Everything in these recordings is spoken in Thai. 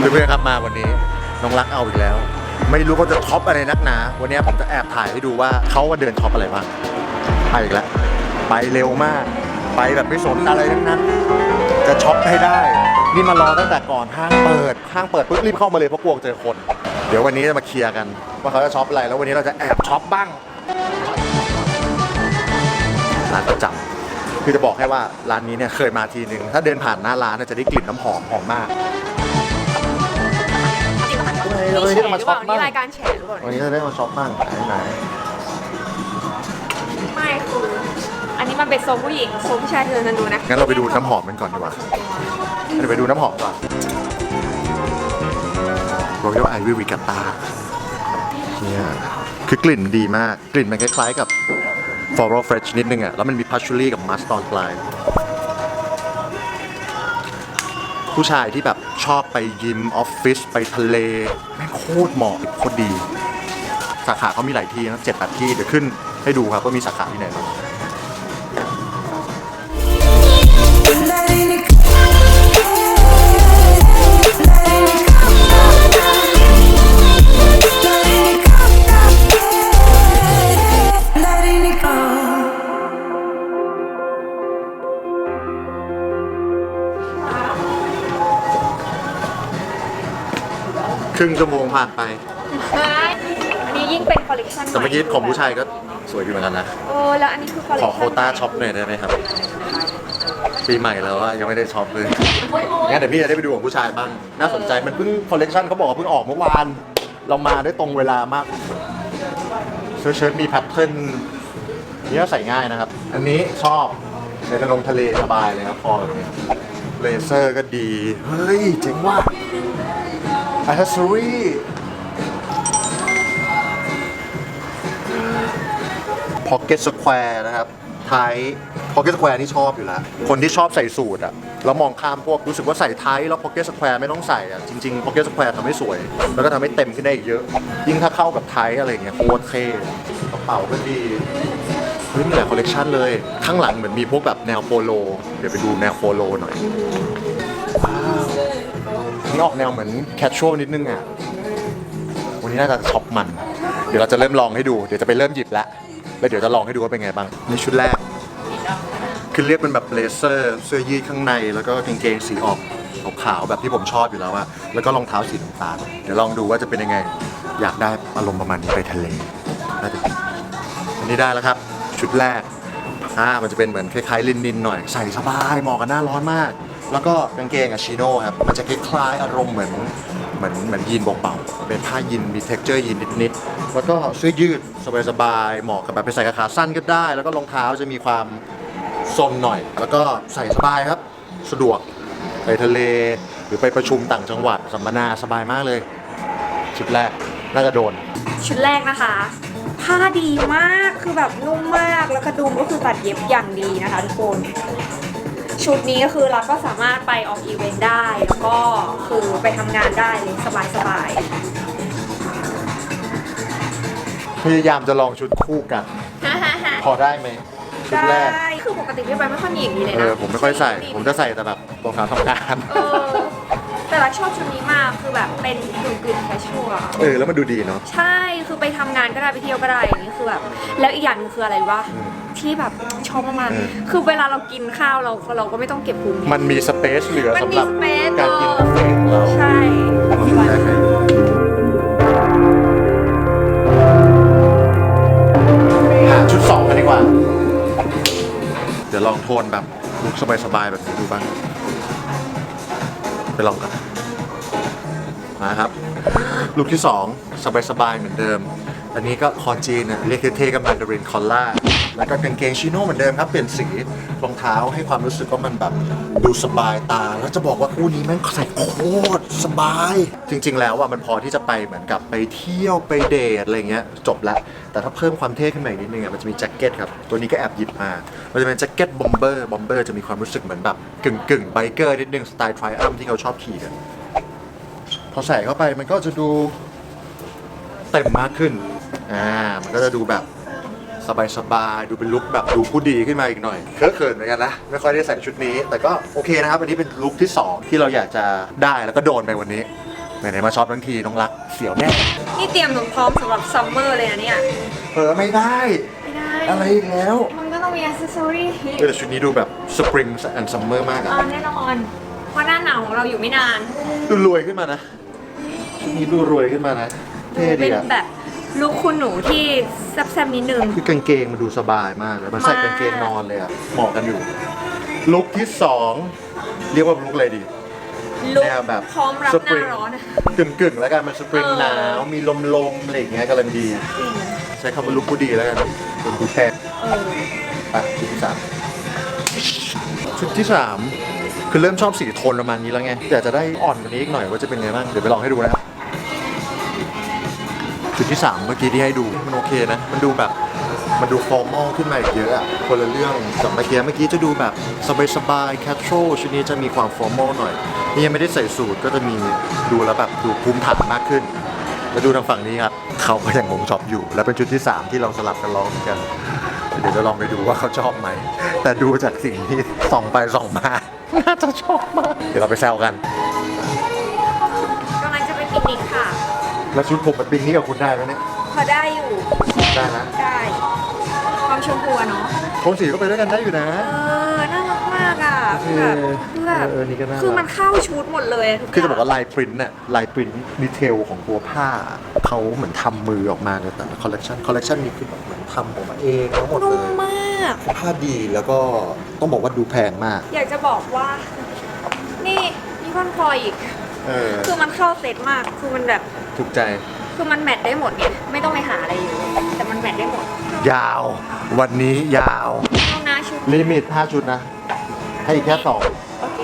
เพื่อนๆครับมาวันนี้น้องรักเอาอีกแล้ว ไม่รู้เขาจะท็อปอะไรนักหนา วันนี้ผมจะแอบถ่ายให้ดูว่าเขาว่าเดินท็อปอะไรบ้างไปอีกแล้วไปเร็วมาก ไปแบบไม่สนอะไรทั้งนั้น จะช็อปให้ได้ นี่มารอตั้งแต่ก่อนห้างเปิดห้างเปิดปุ๊บรีบเข้ามาเลยเพราะกลัวเจอคน เดี๋ยววันนี้จะมาเคลียร์กัน ว่าเขาจะช็อปอะไรแล้ววันนี้เราจะแอบช็อปบ้างร้านประจำคือจะบอกให้ว่าร้านนี้เนี่ยเคยมาทีนึงถ้าเดินผ่านหน้าร้านจะได้กลิ่นน้ำหอมหอมมาก นี่แฉหรือเปล่านี่รายการแฉหรือเปล่าวันนี้จะได้มาช็อปบ้างไหนไหนไม่คืออันนี้มันเป็นโซนผู้หญิงโซนผู้ชายเธอนันดูนะงั้นเราไปดูน้ำหอมกันก่อนดีกว่าเดี๋ยวไปดูน้ำหอมก่อน Royal Ivy Regatta เนี่ยคือกลิ่นดีมาก กลิ่นมันคล้ายๆกับ Floral Fresh นิดนึงอะแล้วมันมี Patchouli กับ Musk ตอนปลาย ผู้ชายที่แบบชอบไปยิมออฟฟิศไปทะเลแม่งโคตรเหมาะโคตรดี สาขาเขามีหลายที่นะเจ็ดแปดที่เดี๋ยวขึ้นให้ดูครับว่ามีสาขาที่ไหนบ้าง รึ่งชั่วโมงผ่านไป อันนี้ยิ่งเป็นคอลเลกชันแต่เมื่อกี้ของผู้ชายก็สวยดีเหมือนกันนะ โอ้แล้วอันนี้คือคอลเลขกอชันโควต้าช็อปหน่อยได้ไหมครับ ปีใหม่แล้วอะยังไม่ได้ช็อปเลยงั้นเดี๋ยวพี่จะได้ไปดูของผู้ชายบ้าง น่าสนใจมันเพิ่งคอลเลกชันเขาบอกว่าเพิ่งออกเมื่อวาน เรามาได้ตรงเวลามากเชิ้ตเชิ้ตมีแพทเทิร์นนี่ก็ใส่ง่ายนะครับ อันนี้ชอบในทะลงทะเลสบายเลยครับพอแบบนี้เลเซอร์ก็ดี เฮ้ยเจ๋งว่ะ อัเซอรี่พ็อกเก็ตสแควร์นะครับไทพ็อกเก็ตสแควร์นี่ชอบอยู่แล้ว คนที่ชอบใส่สูทอะแล้วมองข้ามพวกรู้สึกว่าใส่ไทแล้วพ็อกเก็ตสแควร์ไม่ต้องใส่อะจริงๆพ็อกเก็ตสแควร์ทำให้สวย แล้วก็ทำให้เต็มขึ้นได้อีกเยอะ ยิ่งถ้าเข้ากับไทอะไรเงี้ยโคตรเท่กระเป๋าก็ดีเฮ้ยมีหลายคอลเลกชันเลย ข้างหลังเหมือนมีพวกแบบแนวโปโล เดี๋ยวไปดูแนวโปโลหน่อย นี่ออกแนวเหมือนแคชชวลนิดนึงอะ วันนี้น่าจะช็อปมัน เดี๋ยวเราจะเริ่มลองให้ดู เดี๋ยวจะไปเริ่มหยิบแล้ว แล้วเดี๋ยวจะลองให้ดูว่าเป็นไงบ้าง นี่ชุดแรก คือเรียกเป็นแบบเบลเซอร์ เสื้อยืดข้างใน แล้วก็กางเกงสีออกขาวๆแบบที่ผมชอบอยู่แล้วอะแล้วก็รองเท้าสีน้ำตาล เดี๋ยวลองดูว่าจะเป็นยังไง อยากได้อารมณ์ประมาณนี้ไปทะเลน่าจะดีอันนี้ได้แล้วครับ ชุดแรกอ่ามันจะเป็นเหมือนคล้ายๆลินดินหน่อย ใส่สบายเหมาะกับหน้าร้อนมาก แล้วก็กางเกงอะชิโน่ครับมันจะคล้ายๆอารมณ์เหมือนเหมือนเหมือนยีนเบาๆเป็นผ้ายีนมี texture ยีนนิดๆแล้วก็เสื้อยืดสบายๆเหมาะกับแบบไปใส่กับขาสั้นก็ได้ แล้วก็รองเท้าจะมีความซนหน่อย แล้วก็ใส่สบายครับสะดวกไปทะเลหรือไปประชุมต่างจังหวัดสัมมนาสบายมากเลย ชุดแรกน่าจะโดน ชุดแรกนะคะ ผ้าดีมากคือแบบนุ่มมากแล้วกระดุมก็คือตัดเย็บอย่างดีนะคะทุกคน ชุดนี้ก็คือเราก็สามารถไปออกอีเวนต์ได้ แล้วก็คือไปทำงานได้เลยสบายสบายพยายามจะลองชุดคู่กัน ๆ พอได้ไหมชุดแรก ได้คือปกติพี่ไปไม่ค่อยมีอย่างนี้เลยเอนะอ ผมไม่ค่อยใส่ ผมจะใส่แต่แบบรองเท้าทำงานเออแต่เราชอบชุดนี้มากคือแบบเป็นกึ่งกึ่งแคชชวลเออแล้วมันดูดีเนาะ ใช่คือไปทำงานก็ได้ไปเที่ยวก็ได้อย่างนี้คือแบบแล้วอีกอย่างหนึงคืออะไรรู้ป่ะอืม ที่แบบชอบมากอืมๆคือเวลาเรากินข้าวเราเราก็ไม่ต้องเก็บพุงมันมีสเปซเหลือมันสำมีหรับสเปซการกินบุฟเฟ่ต์ของเรา ใช่ได้ไหมอะชุดสองกันดีกว่า เดี๋ยวลองโทนแบบลุคสบายๆแบบนี้ดูบ้าง ไปลองกันมาครับ ลุคที่สองสบายๆเหมือนเดิม อันนี้ก็คอจีนน่ะเรียกเท่ๆกับมันดารินคอลล่า แล้วก็กางเกงชิโน่เหมือนเดิมครับ เปลี่ยนสีรองเท้าให้ความรู้สึกว่ามันแบบดูสบายตา แล้วจะบอกว่าคู่นี้แม่งใส่โคตรสบาย จริง ๆ แล้วอะมันพอที่จะไปเหมือนกับไปเที่ยวไปเดทอะไรเงี้ยจบละแต่ถ้าเพิ่มความเท่ขึ้นมาอีกนิดนึงอะมันจะมีแจ็คเก็ตครับ ตัวนี้ก็แอบหยิบมา มันจะเป็นแจ็คเก็ตบอมเบอร์บอมเบอร์จะมีความรู้สึกเหมือนแบบกึ่งกึ่งไบเกอร์นิดนึงสไตล์ทริอัมที่เขาชอบขี่กันพอใส่เข้าไปมันก็จะดูเต็มมากขึ้นอ่ามันก็จะดูแบบ สบายๆดูเป็นลุคแบบดูผู้ดีขึ้นมาอีกหน่อยเคอะเขินเหมือนกันนะไม่ค่อยได้ใส่ชุดนี้ แต่ก็โอเคนะครับอันนี้เป็นลุคที่2ที่เราอยากจะได้แล้วก็โดนไปวันนี้ไหนๆมาช็อปทั้งทีน้องรักเสียวแน่นี่เตรียมพร้อมสำหรับซัมเมอร์เลยนะเนี่ยเออไม่ได้ ไม่ได้ อะไรอีกแล้วมันก็ต้องมีอ c เซสซอรี่เออแต่ชุดนี้ดูแบบสปริงแอนด์ซัมเมอร์มากอะอ่าแน่นอนเพราะหน้าหนาวของเราอยู่ไม่นาน ดูรวยขึ้นมานะชุดนี้ดูรวยขึ้นมานะเท่เป็ดีนอะแบบ ลูกคุณหนูที่แซ่บๆนิดนึง คือกางเกงมันดูสบายมากเลยมันใส่มาก กางเกงนอนเลยอะเหมาะกันอยู่ ลุคที่สองเรียกว่าลุคอะไรดี ลุกแนวแบบพร้อมรับสหปริน้างร้อนอะ กึ่งกึ่งๆแล้วกันมันสปริงเออ หนาวมีลมลมๆอะไรอย่างเงี้ยกำลังดี จริงใช้คำว่าลุคผู้ดีแล้วกันเป็นผู้แทนเออ ไปชุดที่สามชุดที่สามคือเริ่มชอบสีโทนประมาณนี้แล้วไงอยากจะได้อ่อนกว่านี้อีกหน่อยว่าจะเป็นไงบ้างเดี๋ยวไปลองให้ดูนะครับ ชุดที่สามเมื่อกี้ที่ให้ดูมันโอเคนะ มันดูแบบมันดูฟอร์มอลขึ้นมาอีกเยอะอะคนละเรื่องจากเมื่อกี้เมื่อกี้จะดูแบบสบายๆแคชช a l ชุดนี้จะมีความฟอร์มอลหน่อย นี่ยังไม่ได้ใส่สูทก็จะมีดูแล้วแบบดูภูมิฐานมากขึ้นแล้วดูทางฝั่งนี้ครับเขาก็ยังคงชอบอยู่ และเป็นชุดที่ 3 ที่เราสลับกันร้องเหมือนกัน เดี๋ยวจะลองไปดูว่าเขาชอบไหม แต่ดูจากสิ่งที่ส่องไปส่องมาน่าจะชอบมาก เดี๋ยวเราไปแซวกันกำลังจะไปปิกนิกค่ะ แล้วชุดผมมันบินนี่กับคุณได้ไหมเนี่ย พอได้อยู่ ได้นะได้ความชมพูอะเนาะ โทนสีก็ไปด้วยกันได้อยู่นะ เออ น่ารักมากอะโอเคแบบคือแบบเออเออนี่ก็น่ารัก คือมันเข้าชุดหมดเลยทุกคือจะบอกย่างว่าลายปริ้นท์น่ะลายปริ้นท์ดีเทลของตัวผ้าเขาเหมือนทำมือออกมาเลยแต่ละคอลเลกชันคอลเลกชันนี้คือแบบเหมือนทำออกมาเองทั้งหมดนุ่เลมยมากผ้าดีแล้วก็ต้องบอกว่าดูแพงมาก อยากจะบอกว่า นี่มีคอนคอยอีก เออ คือมันเข้าเซตมาก คือมันแบบ ถูกใจ คือมันแมทได้หมดไงไม่ต้องไปหาอะไรอยู่ แต่มันแมทได้หมดยาว วันนี้ยาวเอาหน้าชุดลิมิต 5 ชุดนะ ให้อีกแค่2โอเค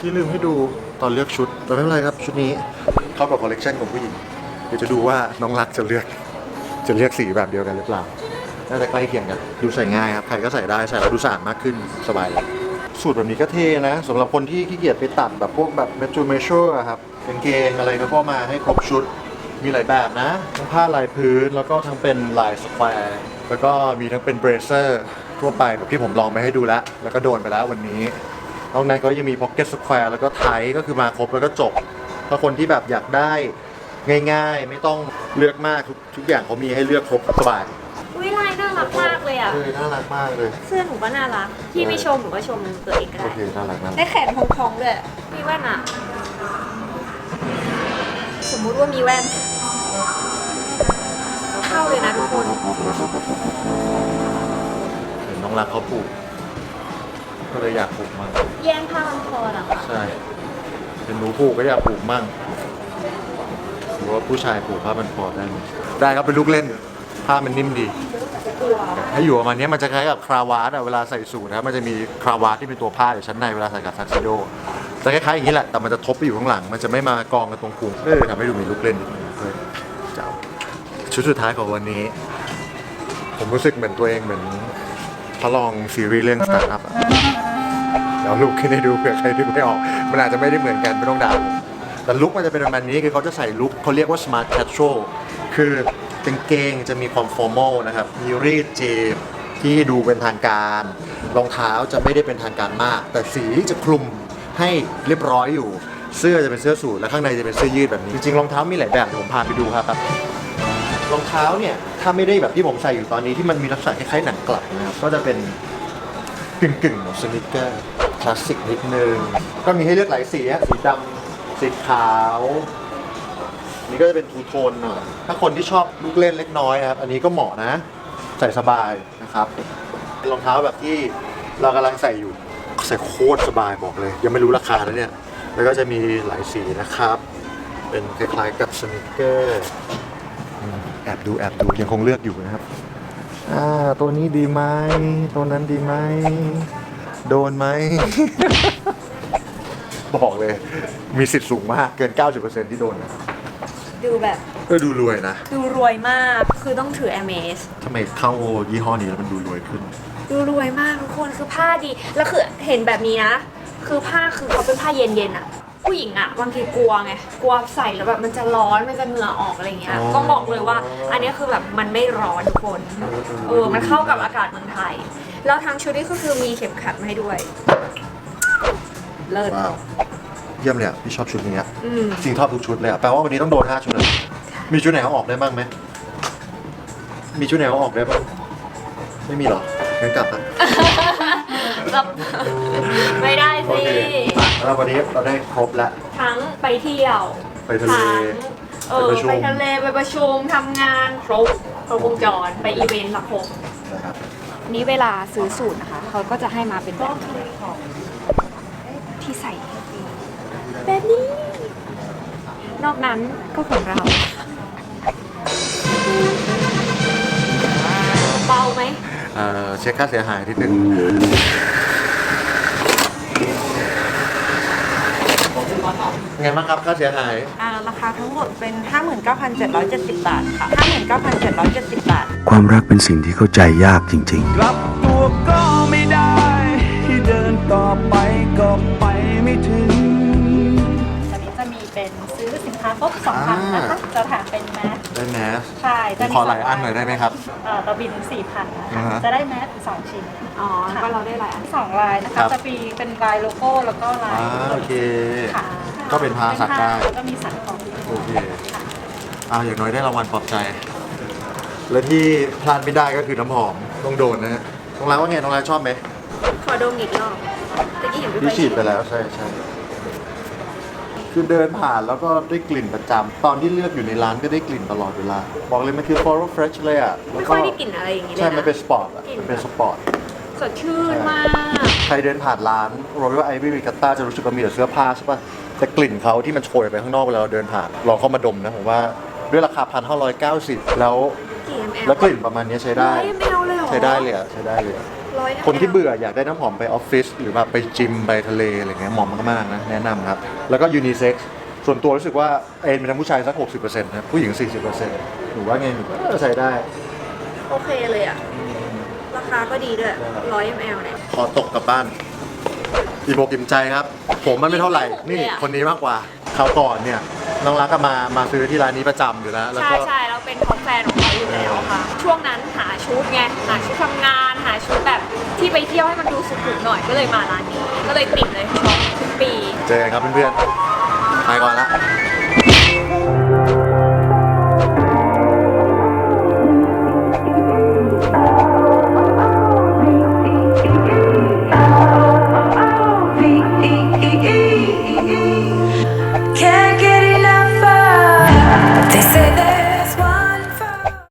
ที่ลืมให้ดูตอนเลือกชุด แต่ไม่เป็นไรครับ ชุดนี้เข้ากับคอลเลกชันของผู้หญิง เดี๋ยวจะดูว่าน้องรักจะเลือก จะเลือกสีแบบเดียวกันหรือเปล่า น่าจะใกล้เคียงกัน ดูใส่ง่ายครับ ใครก็ใส่ได้ ใส่แล้วดูสะอาดมากขึ้น สบายเลย สูตรแบบนี้ก็เท่นะสำหรับคนที่ขี้เกียจไปตัดแบบพวกแบบเมจูเมเชอร์ครับกางเกงอะไรก็ก็มาให้ครบชุดมีหลายแบบนะ ทั้งผ้าลายพื้นแล้วก็ทั้งเป็นลายสแควร์แล้วก็มีทั้งเป็นเบรเซอร์ทั่วไปแบบที่ผมลองไปให้ดูแล้ว แล้วก็โดนไปแล้ววันนี้นอกนั้นก็ยังมีพ็อกเก็ตสแควร์แล้วก็ไทก็คือมาครบแล้วก็จบถ้าคนที่แบบอยากได้ง่าย ๆ ไม่ต้องเลือกมากทุกทุกอย่างเขามีให้เลือกครบสบาย ยลายน่ารักมากเลยอะ เออน่ารักมากเลย เสื้อหนูก็น่ารักพี่ไม่ชมหนูก็ชมตัวเองก็โอได้เคน่ารักมากได้แขนพองๆด้วยมีแว่นอะ สมมุติว่ามีแว่น เข้าเลยนะทุกคน เห็นน้องรักเขาปลูก ก็เลยอยากปลูกมั่งแย่งผ้ามันคอเหรอใช่เห็นหนูปลูกก็อยากปลูกมั่งหรือว่าผู้ชายปลูกผ้ามันคอได้ไหมได้ครับเป็นลูกเล่น ผ้ามันนิ่มดีกลัวถ้าอยู่ประมาณนี้มันจะคล้ายกับคราวาสอะเวลาใส่สูทนะครับมันจะมีคราวาสที่เป็นตัวผ้าอยู่ชั้นในเวลาใส่กับทักซิโดจะคล้ายๆอย่างนี้แหละแต่มันจะทบไปอยู่ข้างหลัง มันจะไม่มากองกันตรงพุงเออทำให้ดูมีลูกเล่นนิดนึงเลยเจ้าชุดสุดท้ายของวันนี้ ผมรู้สึกเหมือนตัวเองเหมือนทดลองซีรีส์เรื่องสตาร์ทอัพอะเดี๋ยวลุกขึ้นให้ดูเผื่อใครดูไม่ออก มันอาจจะไม่ได้เหมือนกันไม่ต้องด่าผมแต่ลุกมันจะเป็นประมาณนี้คือเขาจะใส่ลุกเขาเรียกว่า smart casual คือ กางเกงจะมีความ formal นะครับ มีรีดเจบที่ดูเป็นทางการ รองเท้าจะไม่ได้เป็นทางการมาก แต่สีจะคลุมให้เรียบร้อยอยู่ เสื้อจะเป็นเสื้อสูทและข้างในจะเป็นเสื้อยืดแบบนี้ จริงๆ รองเท้ามีหลายแบบเดี๋ยวผมพาไปดูครับ รองเท้าเนี่ยถ้าไม่ได้แบบที่ผมใส่อยู่ตอนนี้ที่มันมีลักษณะคล้ายๆหนังกลับนะครับ ก็จะเป็นกึ่งกึ่งสนิเกอร์คลาสสิกนิดนึง ก็มีให้เลือกหลายสีสีดำสีขาว นี่ก็จะเป็นทูโทนหน่อยถ้าคนที่ชอบลูกเล่นเล็กน้อยนะครับ อันนี้ก็เหมาะนะ ใส่สบายนะครับเป็นรองเท้าแบบที่เรากำลังใส่อยู่ใส่โคตรสบายบอกเลย ยังไม่รู้ราคาแล้วเนี่ย แล้วก็จะมีหลายสีนะครับ เป็นคล้ายๆกับสนิเกอร์แอบดูแอบดูยังคงเลือกอยู่นะครับอ่าตัวนี้ดีไหมตัวนั้นดีไหมโดนไหม บอกเลย มีสิทธิ์สูงมากเกิน 90%ที่โดนนะ ดูแบบก็ดูรวยนะดูรวยมากคือต้องถือ m s ทำไมเข้ายี่ห้อนี้แล้วมันดูรวยขึ้น ดูรวยมากทุกคนคือผ้าดี แล้วคือเห็นแบบนี้นะ คือผ้าคือเขาเป็นผ้าเย็นๆอะผู้หญิงอะบางทีกลัวไงกลัวใส่แล้วแบบมันจะร้อนมันจะเหงื่อออกอะไรเงี้ยอ๋อต้องบอกเลยว่า อันนี้คือแบบมันไม่ร้อนทุกคนเออมันเข้ากับอากาศเมืองไทย แล้วทางชุดนี้ก็คือมีเข็มขัดมาให้ด้วย เลิศว้าว เยี่ยมเลยอะพี่ชอบชุดนี้อะอืมจริงชอบทุกชุดเลยอะแปลว่าวันนี้ต้องโดนห้าชุดเลยมีชุดไหนเอาออกได้บ้างไหมมีชุดไหนเอาออกได้บ้างไม่มีหรองั้นกลับอะรับไม่ได้โอสิ เคอะแล้ววันนี้เราได้ครบแล้วทั้งไปเที่ยวไปทะเล ทั้งเออไปประชุม ไปทะเลไปประชุมทำงานครบครบวงจรไปอีเวนต์ละครบนะครับนี้เวลาซื้อสูตรนะคะ เขาก็จะให้มาเป็นแบบที่ใส่ แบบนี้ นอกนั้นก็ของเรา เบาไหม เอ่อเช็คค่าเสียหายนิดนึงไงบ้างครับค่าเสียหาย อ่าราคาทั้งหมดเป็น 59,770 บาทค่ะ 59,770 บาท ความรักเป็นสิ่งที่เข้าใจยากจริงๆกลับ ใช่ผจะมมีขอหลายอันหน่อยได้ไหมครับ เอ่อต่อบิน4,000นะอ่าคะฮะ จะได้แมสสองชิ้นอ๋อแล้วก็เราได้หลายอัน สองลายนะครัคะบ จะมีเป็นลายโลโก้แล้วก็ลายอ่าโอเค ค่ะก็เป็นผ้าสักได้ เป็นผ้าแล้วก็มีสักของโอเคอ่าอย่างน้อยได้รางวัลปลอบใจ และที่พลาดไม่ได้ก็คือน้ำหอมต้องโดนนะฮะน้องร้านว่าไงน้องร้านชอบไหมขอดมอีกรอบตะกี้เห็นพี่พี่ไปฉีดไปแล้วใช่ใช่ คือเดินผ่านแล้วก็ได้กลิ่นประจำตอนที่เลือกอยู่ในร้านก็ได้กลิ่นตลอดเวลา บอกเลยมันคือ floral fresh เลยอะแล้วไม่ค่อยได้กลิ่นอะไรอย่างนี้เลยใช่นะมันเป็นสปอร์ตอะกลิ่น มันเป็นสปอร์ต สดชื่นมาก ใครเดินผ่านร้าน Royal Ivy Regatta จะรู้สึกว่ามีแต่เสื้อผ้าใช่ป่ะแต่กลิ่นเขาที่มันโชยไปข้างนอกเวลาเราเดินผ่าน ลองเข้ามาดมนะผมว่าด้วยราคาพันห้าร้อยเก้าสิบแล้ว กี่ ml แล้วกลิ่นประมาณนี้ใช้ได้ ร้อย ml เลยเหรอ ใช้ได้เลยอะใช้ได้เลยอะ ร้อย ml คนที่เบื่ออยากได้น้ำหอมไปออฟฟิศหรือแบบไปจิมไปทะเลอะไรเงี้ยเหมาะมากๆนะแนะนำครับ แล้วก็ยูนิเซ็กซ์ส่วนตัวรู้สึกว่าเอ็นเป็นทั้งผู้ชายสัก 60%นะผู้หญิง 40%หนูว่าไงหนูว่าใช้ได้ โอเคเลยอะ ราคาก็ดีด้วยร้อย ml เนี่ยขอตกกลับบ้านอีโบกิมใจครับ ผมมันไม่เท่าไหร่ นี่เลยอะคนนี้มากกว่าคราวก่อนเนี่ยน้องรักก็มามาซื้อที่ร้านนี้ประจำอยู่แล้วแล้วใช่ก็ ใช่ เป็นท็อปแฟนของเขาอยู่แล้วค่ะ ช่วงนั้นหาชุดไงหาชุดทำงานหาชุดแบบที่ไปเที่ยวให้มันดูสุขุมหน่อยก็เลยมาร้านนี้ ก็เลยติดเลยชอปทุกปี เจอกันครับเพื่อนๆไปก่อนละ